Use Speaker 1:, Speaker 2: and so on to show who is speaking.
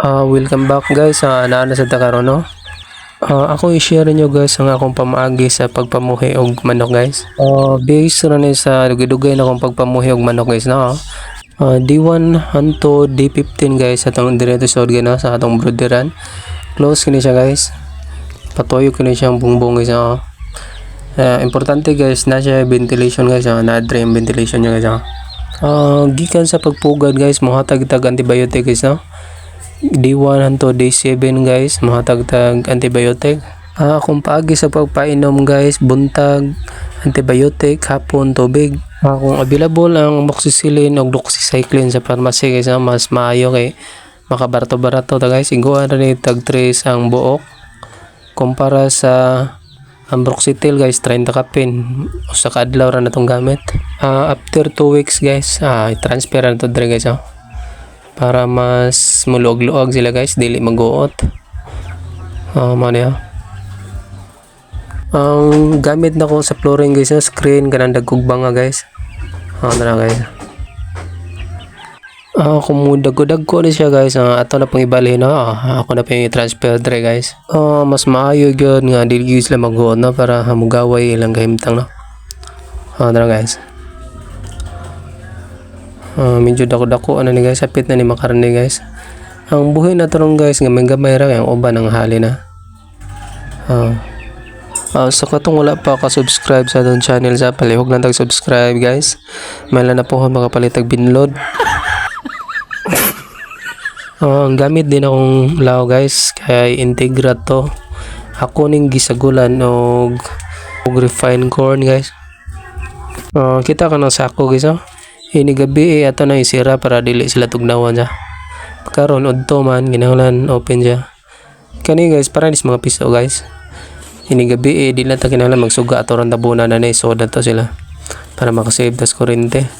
Speaker 1: Ah, welcome back guys sa Anana sa Takaron no. Ah, ako i-share nyo guys ang akong pamaagi sa pagpamuhi og manok guys. Ah, based ra ni sa dugay-dugay na akong pagpamuhi og manok guys no. Ah, D1 hanto D15 guys atong direto sa organa sa atong broderan. Close kini siya guys. Patuyo kini siyang bungbong guys no. Ah, importante guys na siya ventilation guys no. na drain ventilation niya guys no. Ah, gikan sa pagpugad guys mohatag tag antibiotic guys no. D1 hanto D7 guys mahatag tag antibiotic. Ah kung paagi sa pagpainom guys buntag antibiotic hapon tubig. Ah, kung available ang amoxicillin o doxycycline sa pharmacy guys ah, mas maayo kay makabarato-barato ta guys. Iguan ra ni tag 3 ang buok kumpara sa ang guys 30 ka pin usa ka adlaw ra na tong gamit. Ah, after 2 weeks guys ah transfer na to dire guys oh para mas muluog-luog sila guys dili maguot ah mo niya ang gamit na ko sa flooring guys yung screen kanang dagkog nga guys ah na guys Ah, kumudag ko dag ko na siya guys. Ah, ato na pang ibali na. Ah, ako na pang i-transfer dire guys. Ah, mas maayo gyud nga dili sila maghuot na para hamugaway ilang kahimtang na. Ah, na guys. Ah, medyo dako-dako ano ni guys, sapit na ni makarni guys. Ang buhay na tarong guys, gamay-gamay ra ang uban ang hali na. Ah. Ah, sa katong wala pa ka-subscribe sa don channel sa palihog lang tag-subscribe guys. Mala na po makapalitag binload. Ah, ang gamit din akong lao guys kay Integra to. Ako ning gisagulan og og refined corn guys. Ah, kita ka ng sako guys oh. Ini gabi eh ato na isira para dili sila tugnawan siya. Karon udto man ginahanglan open siya. Kani guys para nis mga piso guys. Ini gabi eh dili na ta kinahanglan magsuga ato ron tabunan na ni soda to sila para makasave tas kuryente.